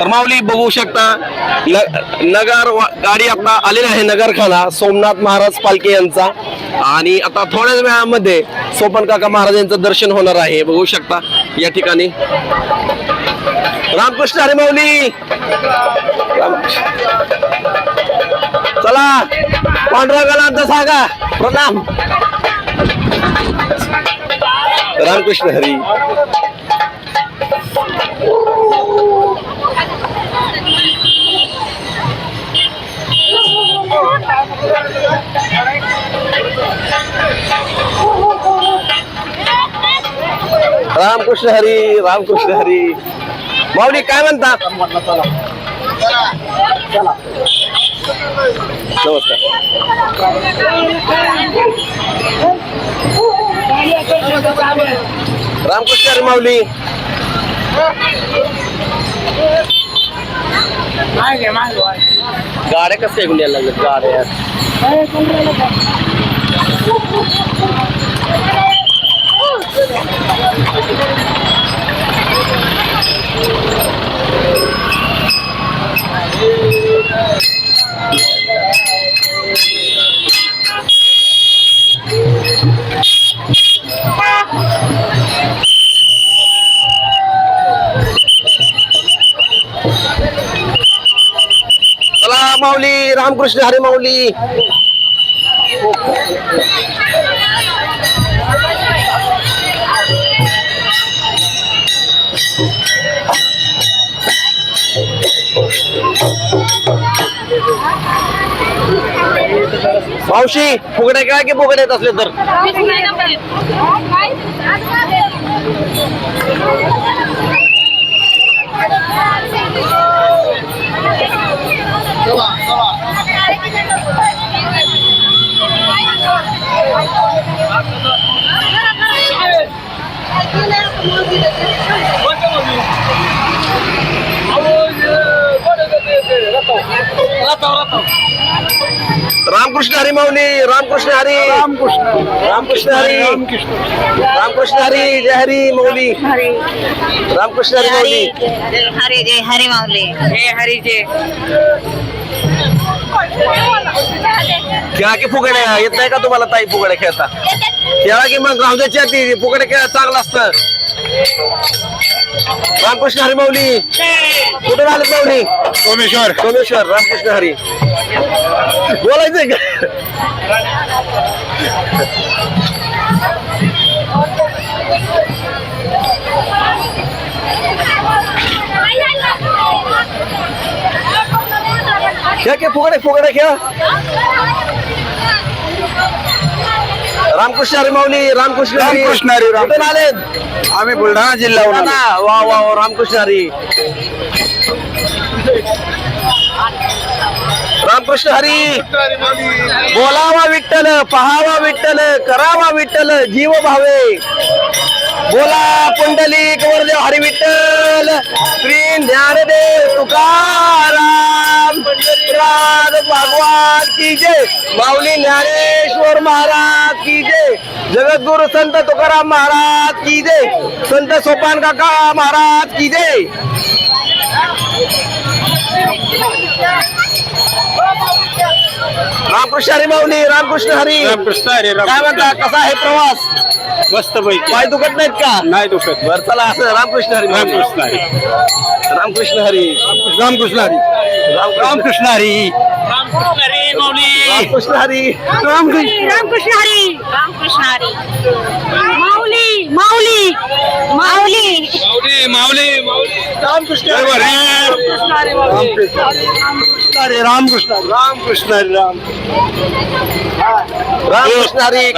तर माऊली बघू शकता. न- नगर गाडी आता आलेली आहे नगरखाना सोमनाथ महाराज पालखे यांचा. आणि आता थोड्याच वेळामध्ये सोपन काका महाराज यांचं दर्शन होणार आहे बघू शकता. या ठिकाणी. रामकृष्ण अरे माऊली! रामकृष्ण. चला पांडुरंगाला सांगा प्रणाम. रामकृष्ण हरी. रामकृष्ण हरी रामकृष्ण हरी. माऊली काय म्हणता? नमस्कार. रामकृष्ण हरी माऊली. गाड्या कसं काय गुन्ह्याला लागल्यात? गाड्या. माऊली रामकृष्ण हरी माऊली. मावशी फुगड्या काय की फुगड्या येत असले तर? रामकृष्ण हरी माऊली रामकृष्ण हरी. रामकृष्ण रामकृष्ण हरी. रामकृष्ण. रामकृष्ण हरी जय हरी माऊली. रामकृष्ण हरी माऊली. जय हरी जय हरी माऊली. जय हरी जय. खेळा की फुगड्या? येत नाही का तुम्हाला ताई फुगड्या खेळता? खेळा की मग राहूद्याची ती. फुगड्या खेळा चांगलं असतं. रामकृष्ण हरी माऊली. कुठे आले माऊली? सोमेश्वर. सोमेश्वर रामकृष्ण हरी. बोलायचंय का? खेळ के फुगडे फुगडे खेळ. रामकृष्ण हरी माऊली रामकृष्ण रामकृष्ण हरी, राम- कुठून आले? आम्ही बुलढाणा जिल्ह्याहून आलो. वा वा वा, रामकृष्ण हरी. रामकृष्ण हरी. बोलावा विठ्ठल पहावा विठ्ठल करावा विठ्ठल जीव भावे बोला पुंडलिक वरदेव हरी विठ्ठल. श्री ज्ञानदेव तुकाराम. महाराज भगवान की जय. माऊली ज्ञानेश्वर महाराज की जय. जगद्गुरु संत तुकाराम महाराज की जय. संत सोपान काका महाराज की रामकृष्ण हरी माऊली रामकृष्ण हरी रामकृष्ण हरी काय राम म्हणता कसा आहे प्रवास मस्त पैकी पाय दुखत नाहीत का नाही दुखत बर चला असं रामकृष्ण हरी. रामकृष्ण हरी रामकृष्ण हरी रामकृष्ण हरी रामकृष्ण हरी रामकृष्ण हरी रामकृष्ण रामकृष्ण हरी रामकृष्ण हरी माऊली माऊली माऊली माऊली माऊली रामकृष्ण हरी रामकृष्ण हरी रामकृष्ण रामकृष्ण हरी राम। रामकृष्ण हरी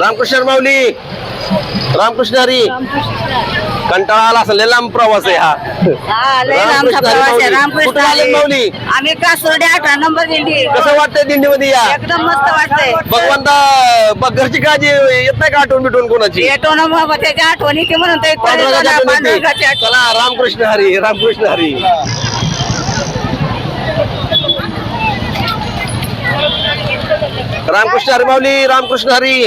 रामकृष्ण माऊली रामकृष्ण हरी। कंटाळा आला असेल लय लांब प्रवास आहे हा. हा लय लांबचा रामकृष्ण हरी प्रवास आहे. रामकृष्ण आले माऊली? आम्ही कासोर्डे अठरा नंबर दिंडी कसं वाटतंय दिंडीमध्ये या? एकदम मस्त वाटतंय. भगवंता बघ घरची काळजी येत नाही का आठवण बिटवून कोणाची? येतो ना मग त्याच्या आठवणी की म्हणून ते पांडुरंगाची आठवण येते. पांडुरंगाची आठवण. चला रामकृष्ण हरी रामकृष्ण हरी. रामकृष्ण हरी माऊली रामकृष्ण हरी.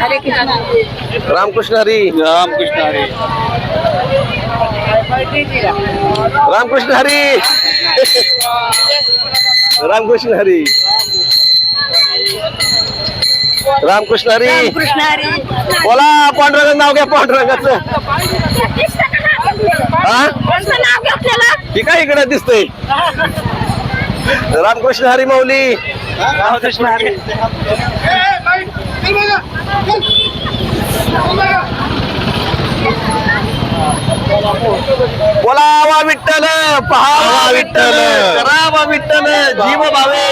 हरे कृष्ण. रामकृष्ण हरी. रामकृष्ण हरी. रामकृष्ण हरी. रामकृष्ण हरी. रामकृष्ण हरी. कृष्ण हरी. बोला पांडुरंगाचं नाव घ्या पांडुरंगाचं. हा? कोणतं नाव घेतलेलं ही काय इकडे दिसतंय? रामकृष्ण हरी माऊली. रामकृष्ण हरी बोलावा विठ्ठल पहावा विठ्ठल. करावा विठ्ठल. जीव भावे.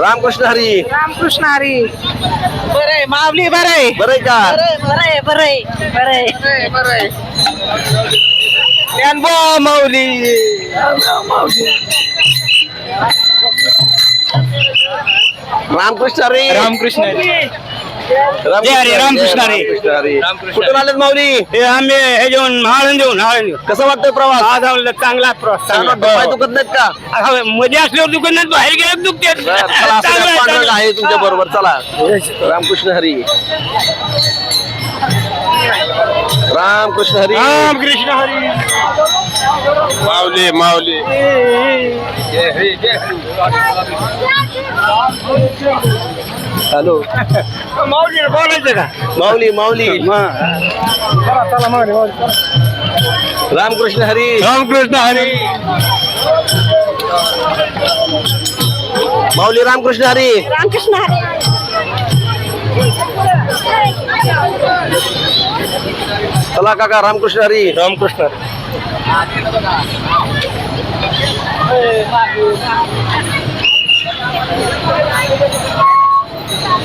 रामकृष्ण हरी. रामकृष्ण हरी. बरं माऊली बरं बरं का? बरं बरं बरं ज्ञानबा माऊली. रामकृष्ण हरी. रामकृष्ण हरी. रामकृष्ण जय हरी, रामकृष्ण हरी. कुठून आलेत माऊली? हे आम्ही हे जेवण महाळून देऊ महाळून देऊ कसं वाटतंय प्रवास? आज आम्हाला चांगला प्रवास चांगला. वाटतं? पाय दुखत नाहीत का? मध्ये असल्यावर दुकानात बाहेर गेले दुखते चला, असं द्या, पांडुरंग आहे. तुमच्या बरोबर. चला. रामकृष्ण हरी. रामकृष्ण हरी. रामकृष्ण हरी. माऊली माऊली. हॅलो. माऊली बोलायचं का माऊली. माऊली चला माऊली रामकृष्ण हरी. रामकृष्ण हरी. माऊली रामकृष्ण हरी. रामकृष्ण हरी. चला काका रामकृष्ण हरी. रामकृष्ण हरी.